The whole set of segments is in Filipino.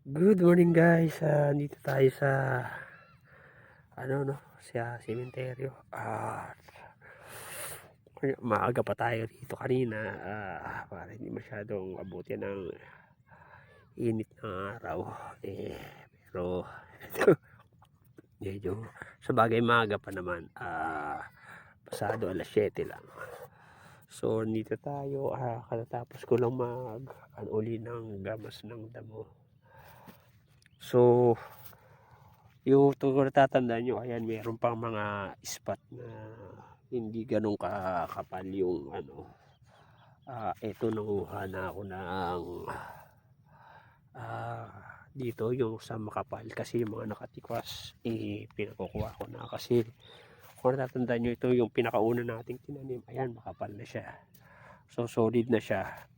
Good morning guys. Ah, dito tayo sa ano no, sa sementeryo. Ah, maaga pa tayo dito kanina ah, para hindi masyadong abuti ng init ng araw. Eh, pero medyo sa bagay maaga pa naman. Ah, pasado alas 7 lang. So, dito tayo. Ah, katatapos ko lang mag ano, uli ng gamas ng damo. So, yung tungkol natatandaan nyo, ayan, meron pang mga spot na hindi ganun kakapal yung ano. Ah, eto nanguha na ako ng ah, dito yung sa makapal. Kasi yung mga nakatikwas eh pinakukuha ko na. Kasi kung natatandaan nyo ito yung pinakauna nating tinanim. Ayan makapal na siya. So solid na siya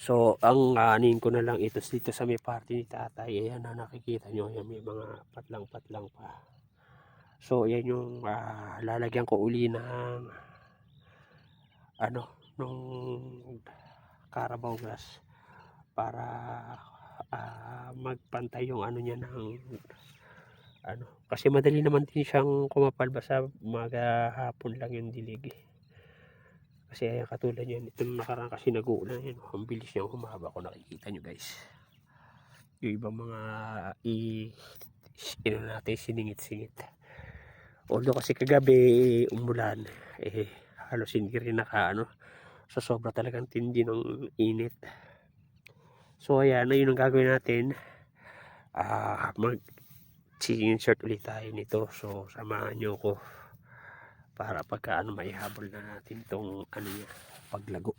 So, ang anin ko na lang ito dito sa may party ni tatay. Ayan na nakikita nyo. Ayan, may mga patlang-patlang pa. So, ayan yung ah, lalagyan ko uli ng ano, nung carabao grass para ah, magpantay yung ano niya ng ano. Kasi madali naman din siyang kumapal basta maghapon lang yung dilig eh. Kasi ayan katulad yan, itong nakaraan kasi nag-uulan yan. Ang bilis niyang humaba kung nakikita nyo guys. Yung ibang mga i ino natin siningit-singit. Although kasi kagabi umulan, eh halos hindi rin naka ano, sa sobra talagang tindi ng init. So ayan, yun ang gagawin natin. Ah, mag insert ulit tayo nito. So samahan nyo ko para pagka ano maihabol na natin tong ano niya paglago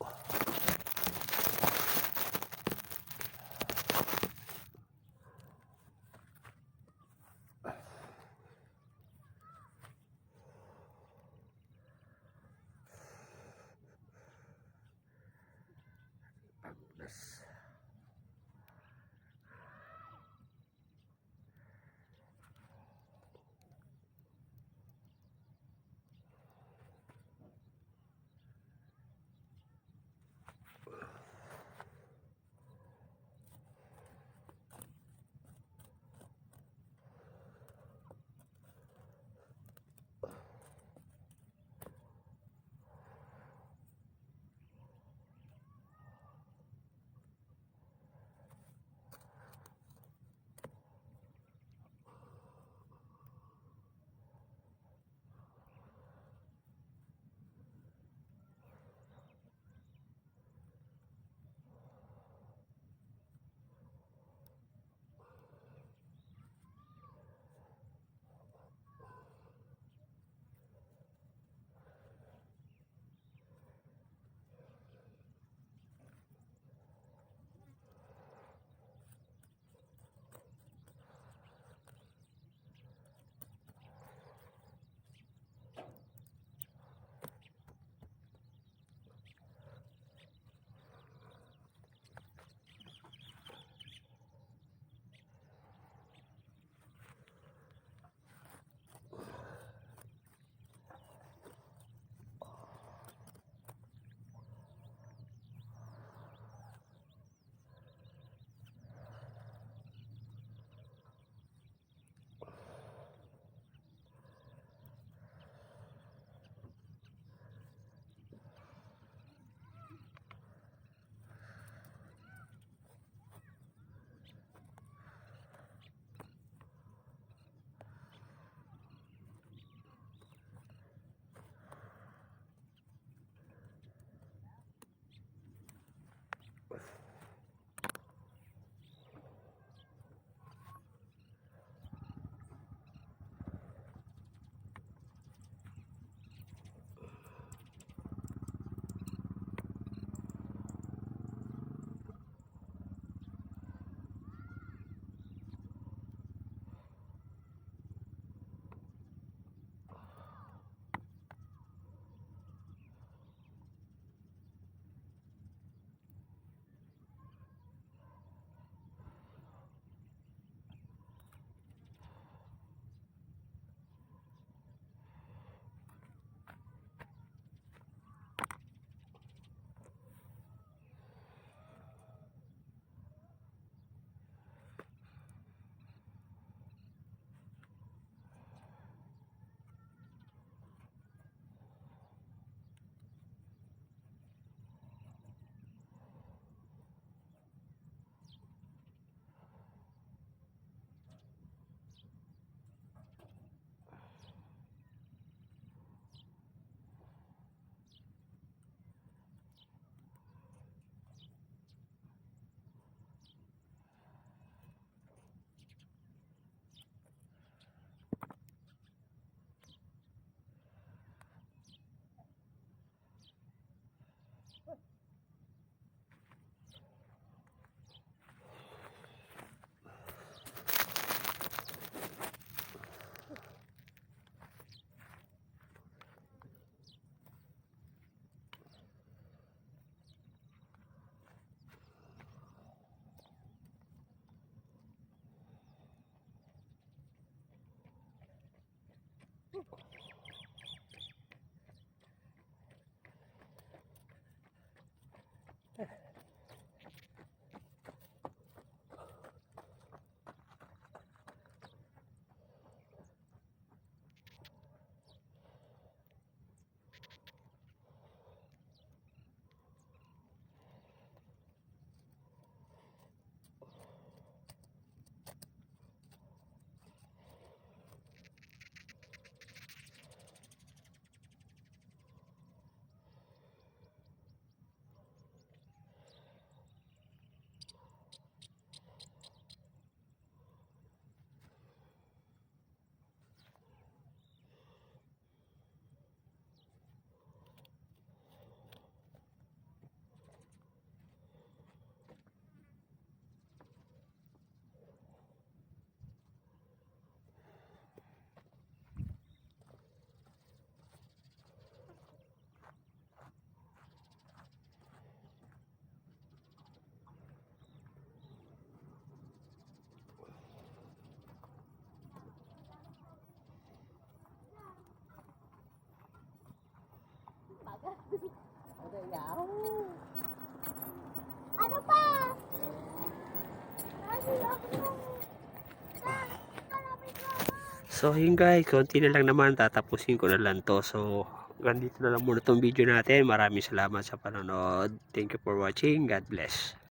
So yun guys, konti na lang naman, tatapusin ko na lang to. So, ganito na lang muna tong video natin. Maraming salamat sa panonood. Thank you for watching. God bless.